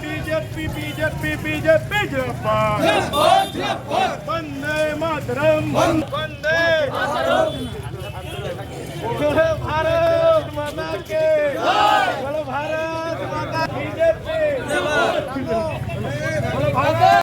BJP BJP BJP जपा वंदे मातरम वंदे मातरम बोलो भारत माता के। बोलो भारत माता बीजेपी बोलो भारत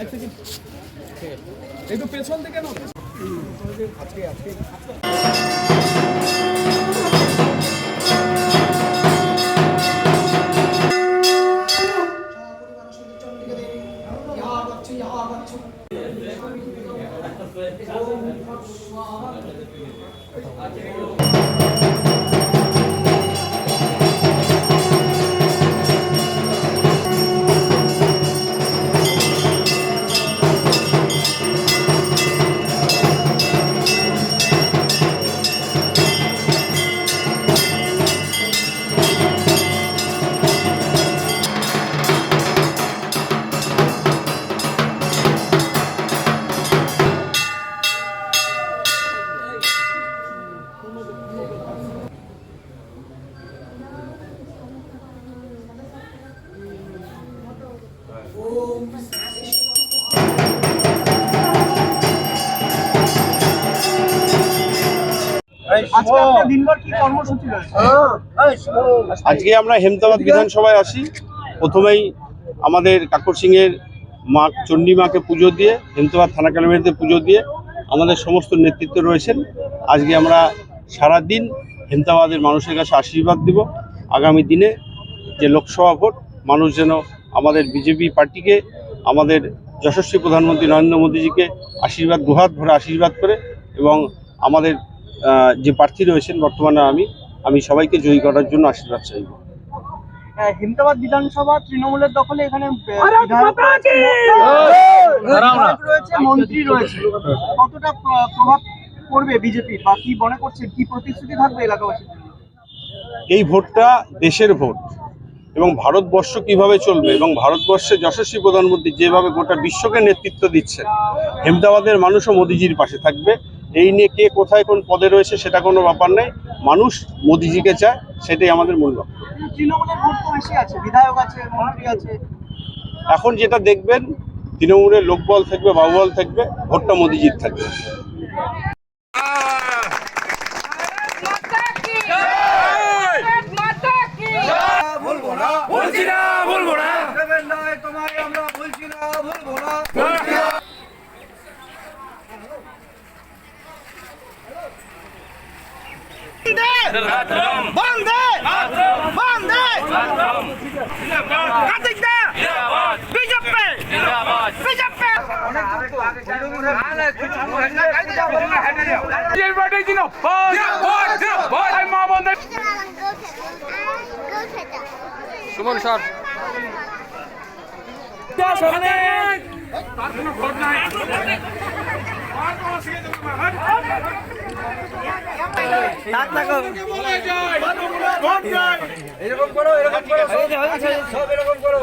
আজকে আপনার দিনভর কি কর্মসূচি রয়েছে আজকে আমরা হেমতাবাদ বিধানসভায় আসি। প্রথমেই আমাদের কাকর সিংয়ের মা চণ্ডী মাকে পুজো দিয়ে হেমতাবাদ থানা কালামিতে পুজো দিয়ে আমাদের সমস্ত নেতৃত্ব রয়েছেন। আজকে আমরা সারা দিন হেমতাবাদের মানুষের কাছে আশীর্বাদ দিব। আগামী দিনে যে লোকসভা ভোট মানুষ যেন আমাদের বিজেপি পার্টিকে আমাদের যশস্বী প্রধানমন্ত্রী নরেন্দ্র মোদীজিকে আশীর্বাদ গুহাত ভরে আশীর্বাদ করে এবং আমাদের যে প্রার্থী রয়েছেন বর্তমানে আমি আমি সবাইকে জয়ী করার জন্য আশীর্বাদ চাইব। হ্যাঁ, হিমতাবাদ বিধানসভা তৃণমূলের দখলে এখানে রয়েছে, মন্ত্রী রয়েছে। কতটা প্রভাব পড়বে বিজেপির? বা কি মনে করছেন কি প্রতিশ্রুতি থাকবে এলাকাবাসী এই ভোটটা দেশের ভোট এবং ভারতবর্ষ কীভাবে চলবে এবং ভারতবর্ষে যশস্বী প্রধানমন্ত্রী যেভাবে গোটা বিশ্বকে নেতৃত্ব দিচ্ছেন হেমদাবাদের মানুষও মোদিজির পাশে থাকবে। এই নিয়ে কে কোথায় কোন পদে রয়েছে সেটা কোনো ব্যাপার নেই। মানুষ মোদিজিকে চায় সেটাই আমাদের মূল লক্ষ্য। তৃণমূলের ভোট তো বেশি আছে বিধায়ক আছে মন্ত্রী আছে। এখন যেটা দেখবেন তৃণমূলের লোকবল থাকবে বাহুবল থাকবে ভোটটা মোদিজির থাকবে। বন্দে! বন্দে! কার্তিক দা! বিজেপি! বিজেপি! সুমন স্যার। এরকম করো এরকম করো সব এরকম করো।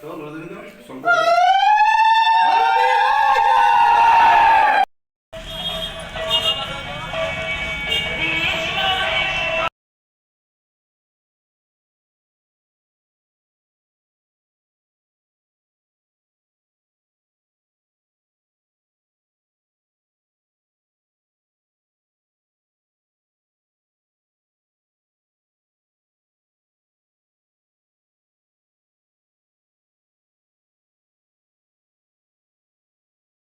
Tamam orada dinlemiş mi? Son kadar.